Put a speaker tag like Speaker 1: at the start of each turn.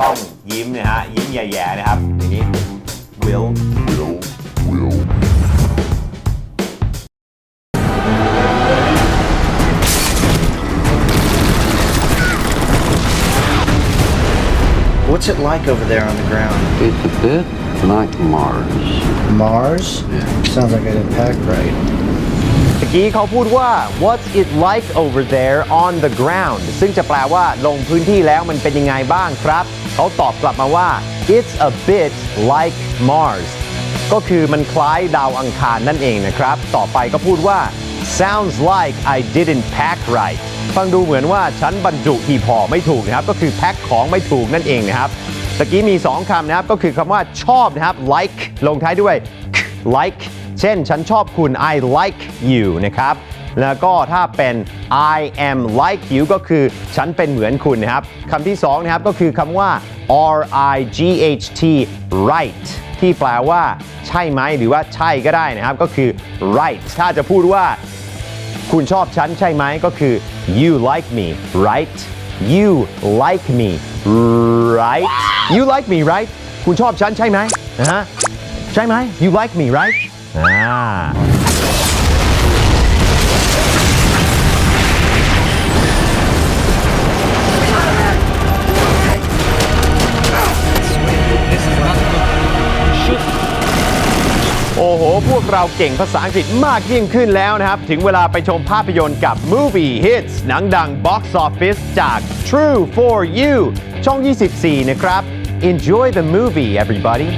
Speaker 1: ต้องยิ้มนะฮะ ยิ้มแย่ๆนะครับ อย่างนี้ will will will
Speaker 2: What's it like over there on the ground?
Speaker 3: It's a bit like Mars.
Speaker 2: Mars? Sounds like I didn't pack right.
Speaker 1: เมื่อกี้เขาพูดว่า what's it like over there on the ground ซึ่งจะแปลว่าลงพื้นที่แล้วมันเป็นยังไงบ้างครับ เขาตอบกลับมาว่า it's a bit like Mars ก็คือมันคล้ายดาวอังคารนั่นเองนะครับ ต่อไปก็พูดว่า sounds like I didn't pack right ฟังดูเหมือนว่าฉันบรรจุหีบห่อไม่ถูกนะครับ ก็คือแพ็คของไม่ถูกนั่นเองนะครับตะกี้มี 2 คำนะครับ ก็คือคำว่าชอบนะครับ like ลงท้ายด้วย like เช่น ฉันชอบคุณ I like you นะครับ แล้วก็ถ้าเป็น I am like you ก็คือฉันเป็นเหมือนคุณนะครับคำที่สองนะครับก็คือคำว่า R I G H T right ที่แปลว่าใช่ไหมหรือว่าใช่ก็ได้นะครับ ก็คือ right ถ้าจะพูดว่า คุณชอบฉันใช่ไหมก็คือ you like me right you like me right you like me right คุณชอบฉันใช่ไหมนะฮะใช่ไหม you like me right อ่าโอ้โห พวกเราเก่งภาษาอังกฤษมากยิ่งขึ้นแล้วนะครับ ถึงเวลาไปชมภาพยนตร์กับ Movie Hits หนังดัง Box Office จาก True for You ช่อง 24 นะครับ Enjoy the movie everybody